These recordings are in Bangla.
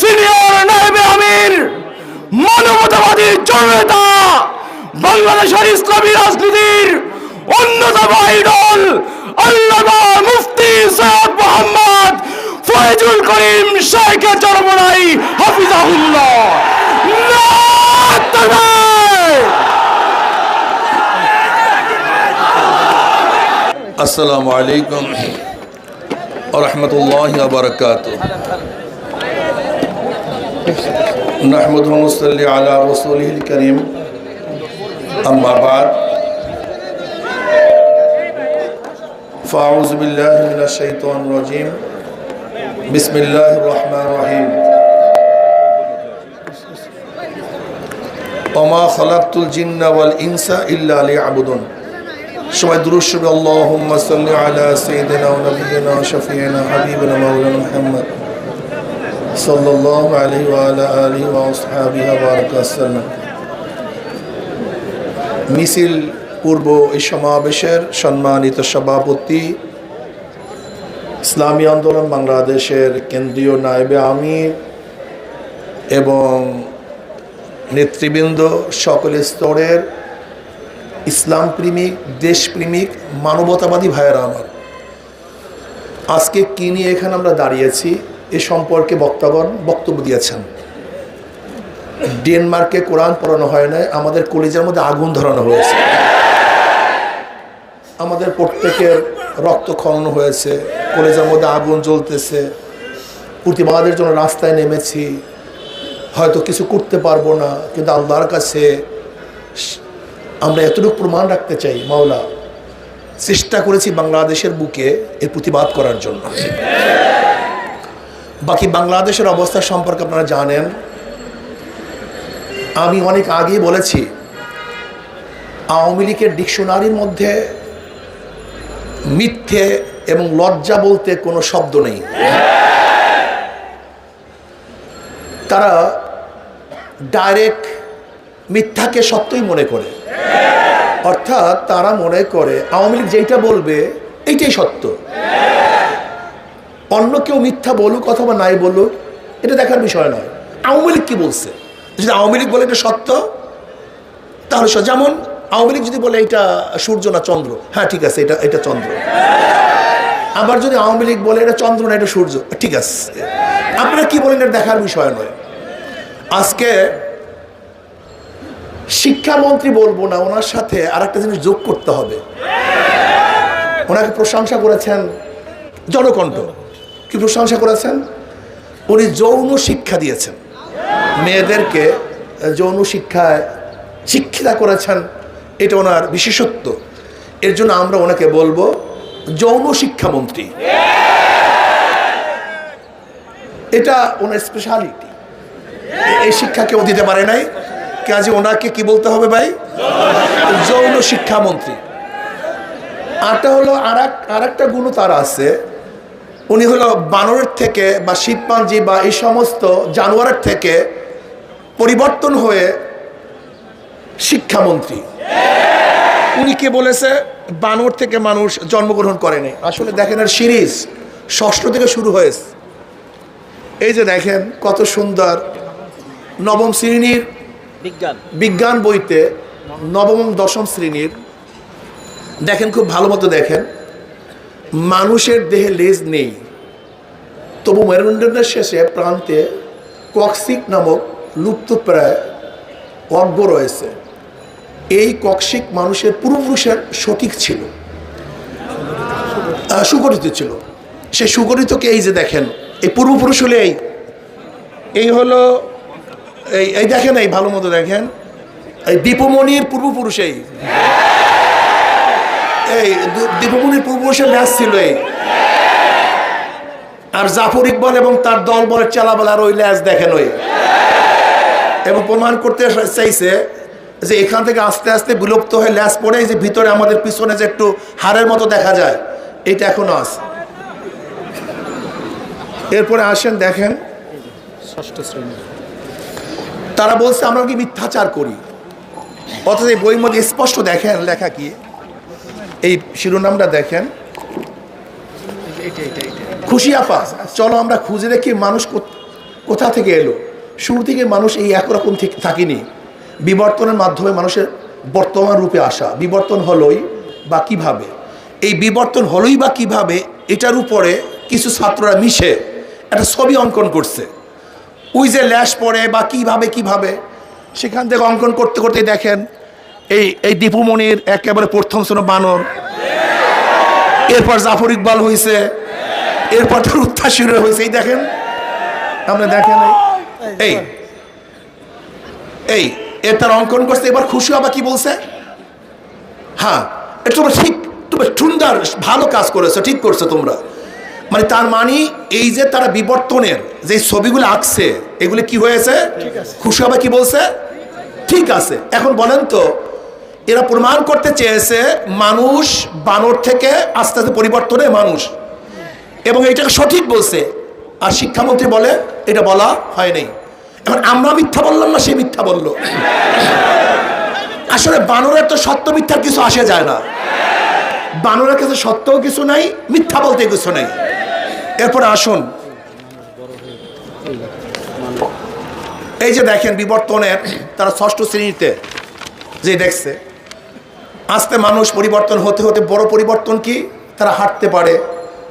সিনিয়র নাইবে আমির, মানবতাবাদী জননেতা, বাংলাদেশের ইসলামী রাজনীতির অন্যতম আইডল আল্লামা মুফতি সৈয়দ মোহাম্মদ ফয়জুল করিম শেখের চরমনাই হাফিজাহুল্লাহ। আসসালামু আলাইকুম। রহমতুল্লাহ বরকাত نحمد ونصلي على رسوله الكريم أما بعد فأعوذ بالله من الشيطان الرجيم بسم الله الرحمن الرحيم وما خلقت الجن والإنس إلا ليعبدون সবাই দুরুশ্বর আল্লাহুম্মা সাল্লি আলা সাইয়্যিদিনা ওয়া নাবিয়িনা ওয়া শাফিঈনা হাবিবিনা মাওলানা মুহাম্মদ আলা আলিহি ওয়া আসহাবিহি ওয়া বারাকা ওয়াসাল্লাম। মিছিল পূর্ব এই সমাবেশের সম্মানিত সভাপতি, ইসলামী আন্দোলন বাংলাদেশের কেন্দ্রীয় নায়েবে আমির এবং নেতৃবৃন্দ সকল স্তরের ইসলাম প্রেমিক দেশপ্রেমিক, মানবতাবাদী ভাইয়েরা আমার। আজকে কি নিয়ে এখানে আমরা দাঁড়িয়েছি? এ সম্পর্কে বক্তাগণ বক্তব্য দিয়েছেন। ডেনমার্কে কোরআন পড়ানো হয় নাই, আমাদের কলেজের মধ্যে আগুন ধরানো হয়েছে। আমাদের প্রত্যেকের রক্ত খনন হয়েছে, কলেজের মধ্যে আগুন জ্বলতেছে। প্রতিবাদের জন্য রাস্তায় নেমেছি। হয়তো কিছু করতে পারব না, কিন্তু আল্লাহর কাছে আমরা এতটুকু প্রমাণ রাখতে চাই, মাওলা, চেষ্টা করেছি বাংলাদেশের বুকে এর প্রতিবাদ করার জন্য। বাকি বাংলাদেশের অবস্থা সম্পর্কে আপনারা জানেন। আমি অনেক আগেই বলেছি, আওয়ামী লীগের ডিকশনারির মধ্যে মিথ্যে এবং লজ্জা বলতে কোনো শব্দ নেই। তারা ডাইরেক্ট মিথ্যাকে সত্যই মনে করে। অর্থাৎ তারা মনে করে আওয়ামী লীগ যেইটা বলবে, এইটাই সত্য। অন্য কেউ মিথ্যা বলুক অথবা নাই বলুক, এটা দেখার বিষয় নয়। আওয়ামী লীগ কি বলছে? যদি আওয়ামী লীগ বলে এটা সত্য, তাহলে যেমন আওয়ামী লীগ যদি বলে এটা সূর্য না চন্দ্র হ্যাঁ ঠিক আছে, এটা এটা চন্দ্র। আবার যদি আওয়ামী লীগ বলে এটা চন্দ্র না, এটা সূর্য, ঠিক আছে। আপনারা কি বলেন, এটা দেখার বিষয় নয়। আজকে শিক্ষামন্ত্রী বলব না, ওনার সাথে আর একটা জিনিস যোগ করতে হবে। ওনাকে প্রশংসা করেছেন জনকণ্ঠ। কি প্রশংসা করেছেন? উনি যৌন শিক্ষা দিয়েছেন। মেয়েদেরকে যৌন শিক্ষায় শিক্ষিতা করেছেন, এটা ওনার বিশেষত্ব। এর জন্য আমরা ওনাকে বলব, যৌন শিক্ষামন্ত্রী এটা ওনার স্পেশালিটি এই শিক্ষা কেউ দিতে পারে নাই। কাজে ওনাকে কি বলতে হবে ভাই? যৌন শিক্ষামন্ত্রী আরটা হলো আর এক আর একটা গুণ তার আছে। উনি হলো বানরের থেকে বা শিবপাঞ্জি বা এই সমস্ত জানোয়ারের থেকে পরিবর্তন হয়ে শিক্ষামন্ত্রী। উনি কে বলেছে? বানর থেকে মানুষ জন্মগ্রহণ করেনি। আসলে দেখেন আর সিরিজ ষষ্ঠ থেকে শুরু হয়েছে। এই যে দেখেন কত সুন্দর নবম শ্রেণির বিজ্ঞান। বিজ্ঞান বইতে নবম দশম শ্রেণির দেখেন খুব ভালো মতো দেখেন। মানুষের দেহে লেজ নেই। তবু মেরুদণ্ডের শেষে প্রান্তে কক্সিক নামক লুপ্তপ্রায় অজ্ঞ রয়েছে। এই কক্সিক মানুষের পূর্বপুরুষের সঠিক ছিল। সুগঠিত ছিল। সে সুগঠিতকে এই যে দেখেন, এই পূর্বপুরুষ হলে এই। এই হলো, এই এই দেখেন এই ভালো মতো দেখেন। এই দীপমণির পূর্বপুরুষ এই। দীপমণির পূর্বপুরুষের ম্যাচ ছিল এই। আর জাফর ইকবাল এবং তার দল বলের চেলাবেলার ওই ল্যাচ দেখেন ওই। এবং প্রমাণ করতে চাইছে যে এখান থেকে আস্তে আস্তে বিলুপ্ত হয়ে ল্যাস পড়ে যে ভিতরে আমাদের পিছনে যে একটু হাড়ের মতো দেখা যায় এটা এখনও আছে। এরপরে আসেন দেখেন। ষষ্ঠ শ্রেণি। তারা বলছে আমরা কি মিথ্যাচার করি? অথচ এই বইয়ের মধ্যে স্পষ্ট দেখেন লেখা কি? এই শিরোনামটা দেখেন। খুশি আপা, চলো আমরা খুঁজে দেখি মানুষ কোথ- থেকে এলো। শুরু থেকে মানুষ এই একরকম থেকে থাকেনি। বিবর্তনের মাধ্যমে মানুষের বর্তমান রূপে আসা। বিবর্তন হলোই বা কীভাবে? এই বিবর্তন হলোই বা কীভাবে? এটার উপরে কিছু ছাত্ররা মিশে একটা ছবি অঙ্কন করছে। ওই যে ল্যাশ পড়ে বা কীভাবে কীভাবে? সেখান থেকে অঙ্কন করতে করতে দেখেন এই এই দীপুমণির একেবারে প্রথম শ্রেণি বানর। এরপর জাফর ইকবাল হয়েছে এরপর তার উত্থাসীর হয়েছে। এই দেখেন আপনি দেখেন এই- এই এর তার অঙ্কন করছে। এবার খুশি হবা কি বলছে? হ্যাঁ এটা তোমরা ঠিক তোমরা সুন্দর ভালো কাজ করেছ ঠিক করছ তোমরা। মানে তার মানে এই যে তারা বিবর্তনের যে ছবিগুলো আঁকছে এগুলো কি হয়েছে? খুশি হবে কি বলছে? ঠিক আছে। এখন বলেন তো এরা প্রমাণ করতে চেয়েছে মানুষ বানর থেকে আস্তে আস্তে পরিবর্তনে মানুষ। এবং এটাকে সঠিক বলছে। আর শিক্ষামন্ত্রী বলে, এটা বলা হয় নাই। এখন আমরা মিথ্যা বললাম না, সে মিথ্যা বলল। আসলে বানরের তো সত্য মিথ্যার কিছু আসে যায় না। বানরের কাছে সত্যও কিছু নাই, মিথ্যা বলতে কিছু নাই। এরপরে আসুন। এই যে দেখেন বিবর্তনের, তারা ষষ্ঠ শ্রেণীতে যে দেখছে আস্তে মানুষ পরিবর্তন হতে হতে বড় পরিবর্তন কি? তারা হাঁটতে পারে,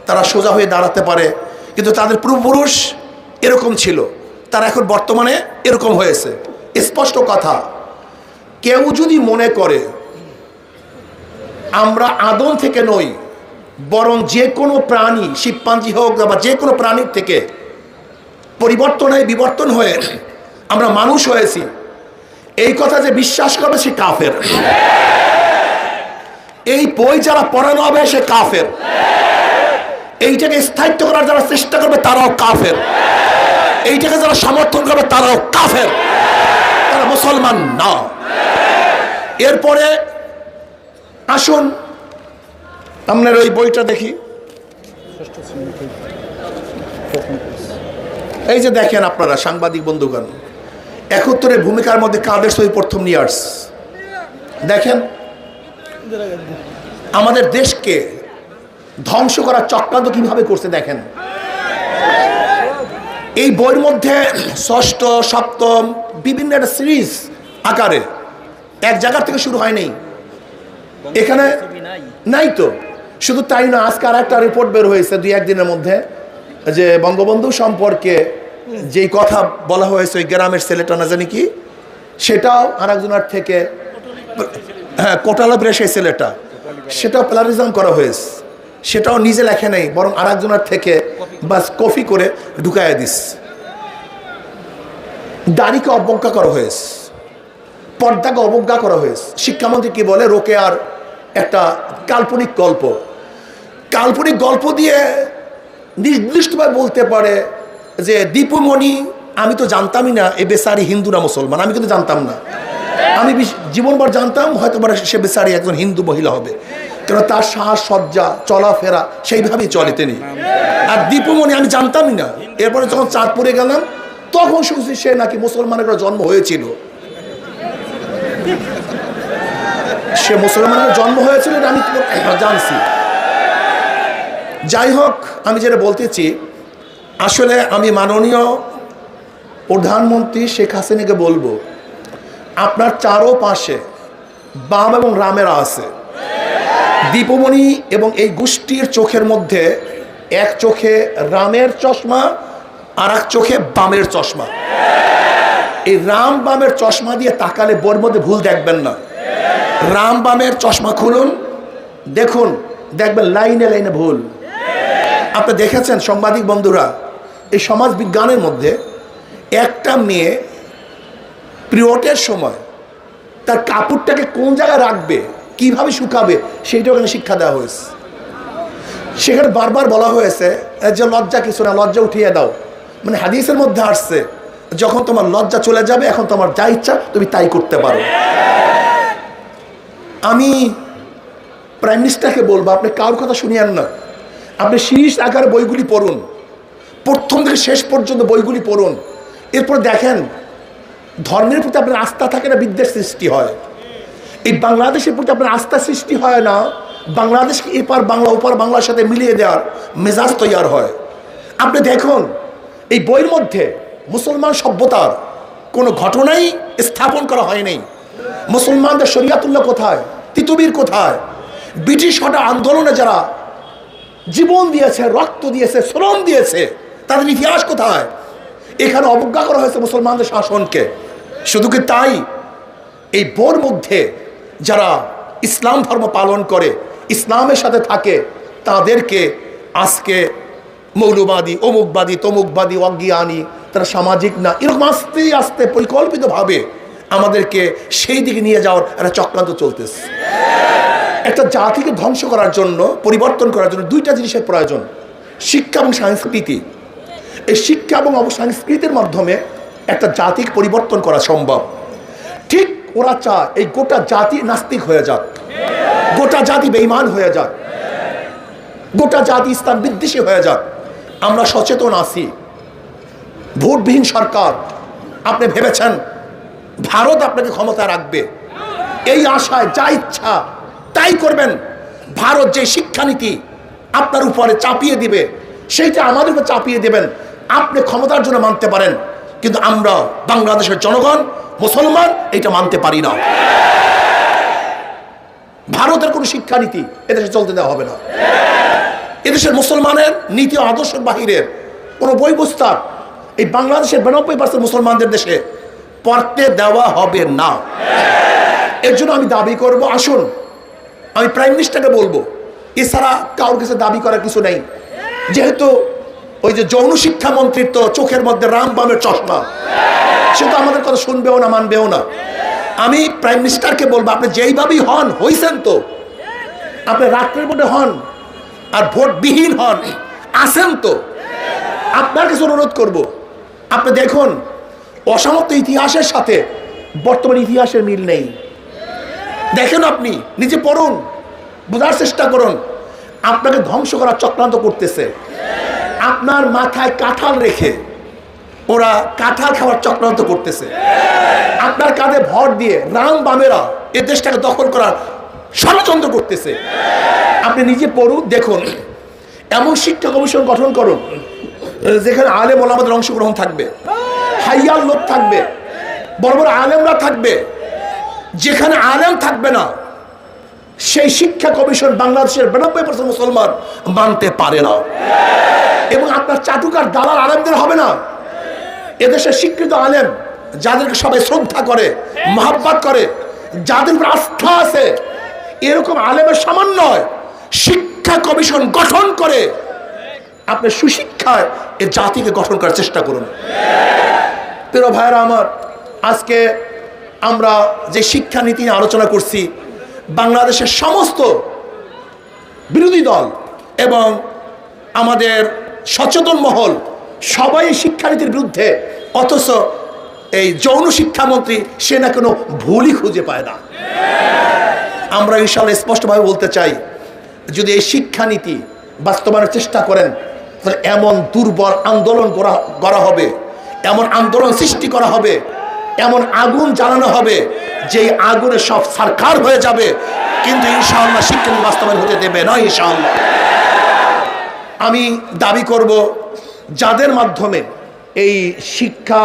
তারা সোজা হয়ে দাঁড়াতে পারে। কিন্তু তাদের পূর্বপুরুষ এরকম ছিল। তারা এখন বর্তমানে এরকম হয়েছে। স্পষ্ট কথা, কেউ যদি মনে করে, আমরা আদম থেকে নই, বরং যে কোনো প্রাণী, শিবপাঞ্জি হোক বা যে কোনো প্রাণীর থেকে পরিবর্তন হয়ে, বিবর্তন হয়ে আমরা মানুষ হয়েছি। এই কথা যে বিশ্বাস করবে, সে কাফের। এই বই যারা পড়ানো হবে সে কাফের। এইটাকে স্থায়িত্ব করার যারা চেষ্টা করবে, তারাও কাফের। এইটাকে যারা সমর্থন করবে, তারাও কাফের। তারা মুসলমান না। এরপরে আসুন আপনার ওই বইটা দেখি। এই যে দেখেন আপনারা, সাংবাদিক বন্ধুগণ, একত্তরের ভূমিকার মধ্যে কাদের সই প্রথম নিয়ে দেখেন আমাদের দেশকে ধ্বংস করার চক্রান্ত কীভাবে করছে দেখেন। এই বইয়ের মধ্যে ষষ্ঠ, সপ্তম, বিভিন্ন একটা সিরিজ আকারে এক জায়গার থেকে শুরু হয়নি এখানে নাই তো। শুধু তাই না, আজকে আর একটা রিপোর্ট বের হয়েছে দুই একদিনের মধ্যে যে বঙ্গবন্ধু সম্পর্কে যেই কথা বলা হয়েছে ওই গ্রামের ছেলেটা না জানি কি, সেটাও আর একজনের থেকে হ্যাঁ কোটালাপের সেই ছেলেটা। সেটাও প্লারিজম করা হয়েছে। সেটাও নিজে লেখে নেই, বরং আর একজনের থেকে বাস কপি করে ঢুকাইয়া দিস দাড়িকে অবজ্ঞা করা হয়েছে। পর্দাকে অবজ্ঞা করা হয়েছে। শিক্ষামন্ত্রী কি বলে? রোকে আর একটা কাল্পনিক গল্প। কাল্পনিক গল্প দিয়ে নির্দিষ্টভাবে বলতে পারে যে, দীপুমণি, আমি তো জানতামই না, এ বেসারি হিন্দু না মুসলমান। আমি কিন্তু জানতাম না। আমি জীবনভর জানতাম হয়তো সে বেসারি একজন হিন্দু মহিলা হবে। কেন তার সাহস সজ্জা চলাফেরা, সেইভাবেই চলে তিনি। আর দীপুমণি আমি জানতামই না। এরপরে যখন চাঁদপুরে গেলাম, তখন শুনছি সে নাকি মুসলমানের জন্ম হয়েছিল। সে মুসলমানের জন্ম হয়েছিল আমি জানছি। যাই হোক, আমি যেটা বলতেছি, আসলে আমি মাননীয় প্রধানমন্ত্রী শেখ হাসিনাকে বলব আপনার চারো পাশে বাম এবং রামেরা আছে। দীপমণি এবং এই গোষ্ঠীর চোখের মধ্যে এক চোখে রামের চশমা আর এক চোখে বামের চশমা। এই রাম বামের চশমা দিয়ে তাকালে বোর মধ্যে ভুল দেখবেন না। রাম বামের চশমা খুলুন, দেখুন, দেখবেন লাইনে লাইনে ভুল। আপনি দেখেছেন সাংবাদিক বন্ধুরা, এই সমাজ বিজ্ঞানের মধ্যে একটা মেয়ে পিরিয়ডের সময় তার কাপড়টাকে কোন জায়গায় রাখবে, কীভাবে শুকাবে সেইটা ওখানে শিক্ষা দেওয়া হয়েছে। সেখানে বারবার বলা হয়েছে যে লজ্জা কিছু না, লজ্জা উঠিয়ে দাও। মানে হাদিসের মধ্যে আসছে, যখন তোমার লজ্জা চলে যাবে, এখন তোমার যা ইচ্ছা, তুমি তাই করতে পারো। আমি প্রাইম মিনিস্টারকে বলব, আপনি কারোর কথা শুনিয়েন না। আপনি শীর্ষ আকারে বইগুলি পড়ুন। প্রথম থেকে শেষ পর্যন্ত বইগুলি পড়ুন। এরপর দেখেন ধর্মের প্রতি আপনার আস্থা থাকে না, বিদ্বেষ সৃষ্টি হয়। এই বাংলাদেশের প্রতি আপনার আস্থা সৃষ্টি হয় না, বাংলাদেশকে এপার বাংলা, ওপার বাংলার সাথে মিলিয়ে দেওয়ার মেজাজ তৈয়ার হয়। আপনি দেখুন, এই বইয়ের মধ্যে মুসলমান সভ্যতার কোনো ঘটনাই স্থাপন করা হয়নি। মুসলমানদের শরিয়াতুল্লাহ কোথায়? তিতুবির কোথায়? ব্রিটিশ হটা আন্দোলনে যারা জীবন দিয়েছে, রক্ত দিয়েছে, শ্রম দিয়েছে, তাদের ইতিহাস কোথায়? এখানে অবজ্ঞা করা হয়েছে মুসলমানদের শাসনকে। শুধু কি তাই এই বোর মধ্যে যারা ইসলাম ধর্ম পালন করে, ইসলামের সাথে থাকে, তাদেরকে আজকে মৌলবাদী, অমুকবাদী, তমুকবাদী, অজ্ঞানী, তারা সামাজিক না, এরকম আস্তে আস্তে পরিকল্পিতভাবে আমাদেরকে সেই দিকে নিয়ে যাওয়ার একটা চক্রান্ত চলতেছে। একটা জাতিকে ধ্বংস করার জন্য, পরিবর্তন করার জন্য দুইটা জিনিসের প্রয়োজন, শিক্ষা এবং সংস্কৃতি। এই শিক্ষা এবং অবসংস্কৃতির মাধ্যমে একটা জাতিকে পরিবর্তন করা সম্ভব। ঠিক ওরা চায় এই গোটা জাতি নাস্তিক হয়ে যাক। গোটা জাতি বেইমান হয়ে যাক। গোটা জাতি ইসলাম বিদ্বেষী হয়ে যাক। আমরা সচেতন আছি। ভোটবিহীন সরকার, আপনি ভেবেছেন ভারত আপনাকে ক্ষমতা রাখবে। এই আশায় যা ইচ্ছা তাই করবেন। ভারত যে শিক্ষানীতি আপনার উপরে চাপিয়ে দিবে, সেইটা আমাদের উপর চাপিয়ে দেবেন। আপনি ক্ষমতার জন্য মানতে পারেন। কিন্তু আমরা বাংলাদেশের জনগণ, মুসলমান, এটা মানতে পারি না। ভারতের কোনো শিক্ষানীতি এদেশে চলতে দেওয়া হবে না। এদেশের মুসলমানের নীতি আদর্শের বাহিরের কোনো বই পুস্তক এই বাংলাদেশের বিরানব্বই পার্সেন্ট মুসলমানদের দেশে পড়তে দেওয়া হবে না। এর জন্য আমি দাবি করব, আসুন, আমি প্রাইম মিনিস্টারকে বলব, এছাড়া কারোর কাছে দাবি করার কিছু নেই। যেহেতু ওই যে যৌন শিক্ষা মন্ত্রীর তো চোখের মধ্যে রাম বামের চশমা। সে তো আমাদের কথা শুনবেও না, মানবেও না। আমি প্রাইম মিনিস্টারকে বলব, আপনি যেইভাবেই হন, হইছেন তো। আপনি রাত্রের মধ্যে হন আর ভোটবিহীন হন আসেন তো। আপনার কাছে অনুরোধ করব, আপনি দেখুন, অসমাপ্ত ইতিহাসের সাথে বর্তমান ইতিহাসের মিল নেই। দেখেন আপনি, নিজে পড়ুন, বোঝার চেষ্টা করুন। আপনাকে ধ্বংস করার চক্রান্ত করতেছে। আপনার মাথায় কাঁঠাল রেখে ওরা কাঁঠাল খাওয়ার চক্রান্ত করতেছে। আপনার কাঁধে ভর দিয়ে রাম বামেরা এ দেশটাকে দখল করার ষড়যন্ত্র করতেছে। আপনি নিজে পড়ুন, দেখুন। এমন শিক্ষা কমিশন গঠন করুন, যেখানে আলেম ওলামাদের অংশগ্রহণ থাকবে। হাইয়ার লোক থাকবে। বড় বড় আলেমরা থাকবে। যেখানে আলেম থাকবে না সেই শিক্ষা কমিশন বাংলাদেশের বিরানব্বই পার্সেন্ট মুসলমান মানতে পারে না। এবং আপনার চাটুকার দালাল আলেমদের হবে না। এদেশের শিক্ষিত আলেম যাদেরকে সবাই শ্রদ্ধা করে, মহাব্বাত করে, যাদের উপর আস্থা আছে, এরকম আলেমের সমন্বয় শিক্ষা কমিশন গঠন করে আপনি সুশিক্ষায় এ জাতিকে গঠন করার চেষ্টা করুন। প্রিয় ভাইয়েরা আমার, আজকে আমরা যে শিক্ষানীতি নিয়ে আলোচনা করছি বাংলাদেশের সমস্ত বিরোধী দল এবং আমাদের সচেতন মহল সবাই শিক্ষানীতির বিরুদ্ধে, অথচ এই যৌন শিক্ষামন্ত্রী, সে না কোনো ভুলই খুঁজে পায় না। আমরা ইনশাল্লাহ স্পষ্টভাবে বলতে চাই, যদি এই শিক্ষানীতি বাস্তবায়নের চেষ্টা করেন, তাহলে এমন দুর্বল আন্দোলন করা করা হবে, এমন আন্দোলন সৃষ্টি করা হবে, এমন আগুন জ্বালানো হবে যেই আগুনে সব সরকার হয়ে যাবে, কিন্তু ইনশাআল্লাহ শিক্ষানীতি বাস্তবায়ন হতে দেবে না ইনশাআল্লাহ। আমি দাবি করব, যাদের মাধ্যমে এই শিক্ষা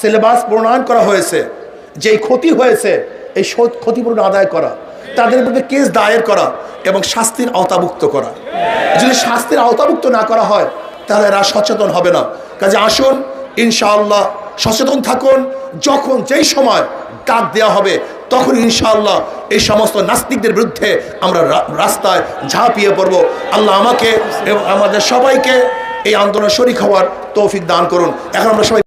সিলেবাস প্রণয়ন করা হয়েছে, যেই ক্ষতি হয়েছে, এই ক্ষতিপূরণ আদায় করা, তাদের বিরুদ্ধে কেস দায়ের করা এবং শাস্তির আওতাভুক্ত করা। যদি শাস্তির আওতাভুক্ত না করা হয়, তাহলে এরা সচেতন হবে না। কাজে আসুন, ইনশাআল্লাহ সচেতন থাকুন, যখন যেই সময় ডাক দেওয়া হবে, তখন ইনশাআল্লাহ এই সমস্ত নাস্তিকদের বিরুদ্ধে আমরা রাস্তায় ঝাঁপিয়ে পড়ব। আল্লাহ আমাকে এবং আমাদের সবাইকে এই আন্দোলনে শরিক হওয়ার তৌফিক দান করুন। এখন আমরা সবাই